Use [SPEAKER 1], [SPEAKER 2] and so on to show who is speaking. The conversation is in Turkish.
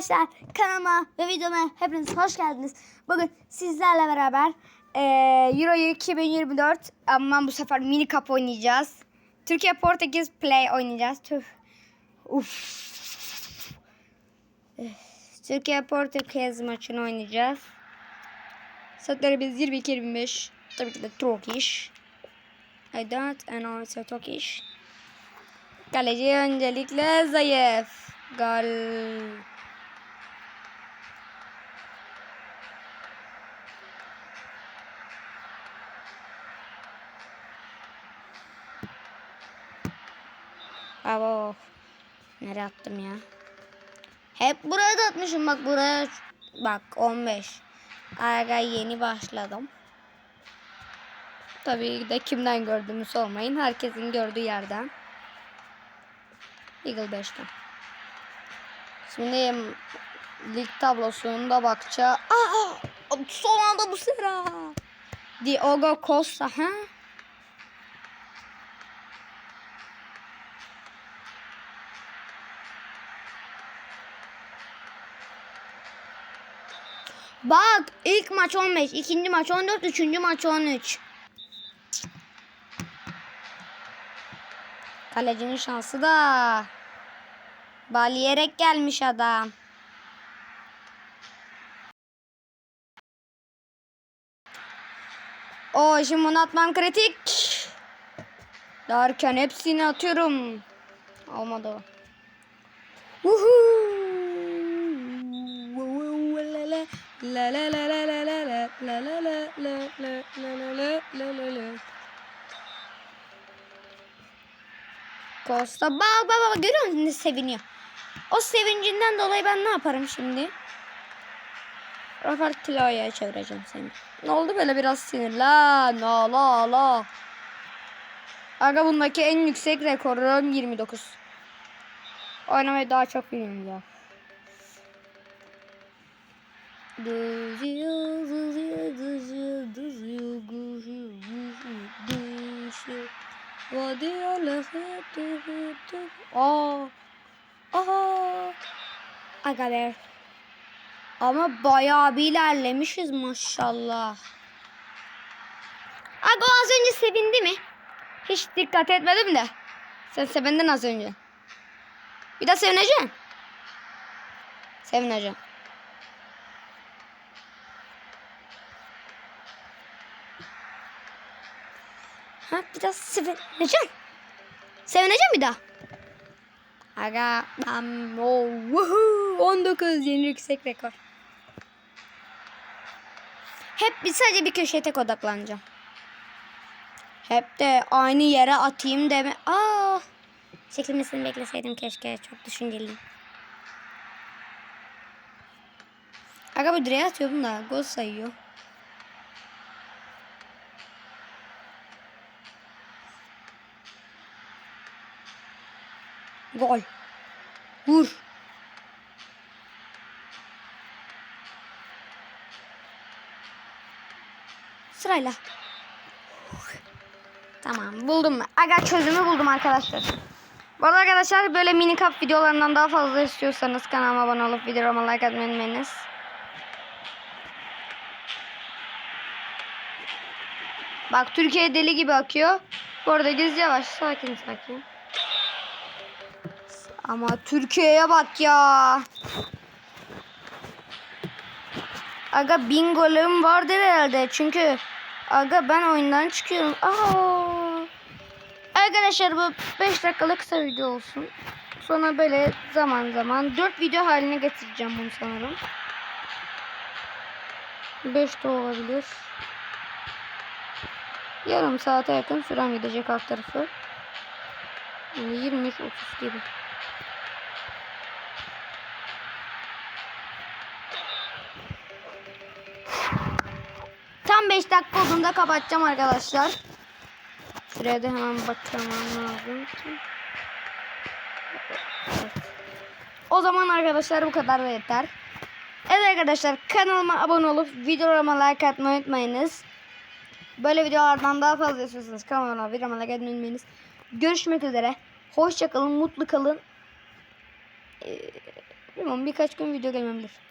[SPEAKER 1] Arkadaşlar kanalıma ve videoma hepiniz hoş geldiniz. Bugün sizlerle beraber eee Euro 2024 ama bu sefer mini cup oynayacağız. Türkiye Portekiz Play oynayacağız. Tüh. Uf. Eh, Türkiye Portekiz maçını oynayacağız. Saatleri biz 22-25. Tabii ki de Turkish. I don't know so Turkish. Kaleci öncelikle zayıf. Gol. Abo. Nereye attım ya? Hep buraya da atmışım bak buraya. Bak 15. Aga yeni başladım. Tabii de kimden gördüğümü sormayın. Herkesin gördüğü yerden. Eagle 5'ten. Şimdi lig tablosunda bakacağız. Aa, son anda bu sıra. Diogo Costa ha? Bak ilk maç 15, ikinci maç 14, üçüncü maç 13. Kalecinin şansı da. Baliyerek gelmiş adam. O şimdi bunu atmam kritik. Derken hepsini atıyorum. Olmadı o. Woohoo! La la la la la la la la la la la la la la la la la Costa bak bak bak görüyor musun ne seviniyor. O sevincinden dolayı ben ne yaparım şimdi? Rafael Tilo'ya çevireceğim seni. Ne oldu böyle biraz sinirli? La la la la. Aga bundaki en yüksek rekorum 29. Oynamayı daha çok bilmiyorum ya. Aa. Aa. Aga be. Ama bayağı bir ilerlemişiz maşallah. Aga az önce sevindi mi? Hiç dikkat etmedim de. Sen sevindin az önce. Bir daha sevineceksin. Sevineceğim. Ha biraz sevineceğim. Sevineceğim bir daha. Aga ben o woohoo 19 yeni yüksek rekor. Hep bir sadece bir köşeye tek odaklanacağım. Hep de aynı yere atayım deme. Aa! Çekilmesini bekleseydim keşke. Çok düşünceliyim. Aga bu direğe atıyordum da gol sayıyor. Gol. Vur. Sırayla. Tamam buldum. Aga çözümü buldum arkadaşlar. Bu arada arkadaşlar böyle mini cup videolarından daha fazla istiyorsanız kanalıma abone olup videoma like atmayı unutmayınız. Bak Türkiye deli gibi akıyor. Bu arada giz yavaş sakin sakin. Ama Türkiye'ye bak ya. Aga bin golüm vardır herhalde. Çünkü aga ben oyundan çıkıyorum. Aa. Arkadaşlar bu 5 dakikalık kısa video olsun. Sonra böyle zaman zaman 4 video haline getireceğim bunu sanırım. 5 de olabilir. Yarım saate yakın süren gidecek alt tarafı. Yani 23-30 gibi. Tam 5 dakika olduğunda kapatacağım arkadaşlar. Şuraya da hemen bakmam lazım. O zaman arkadaşlar bu kadar da yeter. Evet arkadaşlar kanalıma abone olup videolarıma like atmayı unutmayınız. Böyle videolardan daha fazla istiyorsanız kanalıma videolarıma like atmayı unutmayınız. Görüşmek üzere. Hoşçakalın, mutlu kalın. Ee, Bilmiyorum birkaç gün video gelmeyebilir.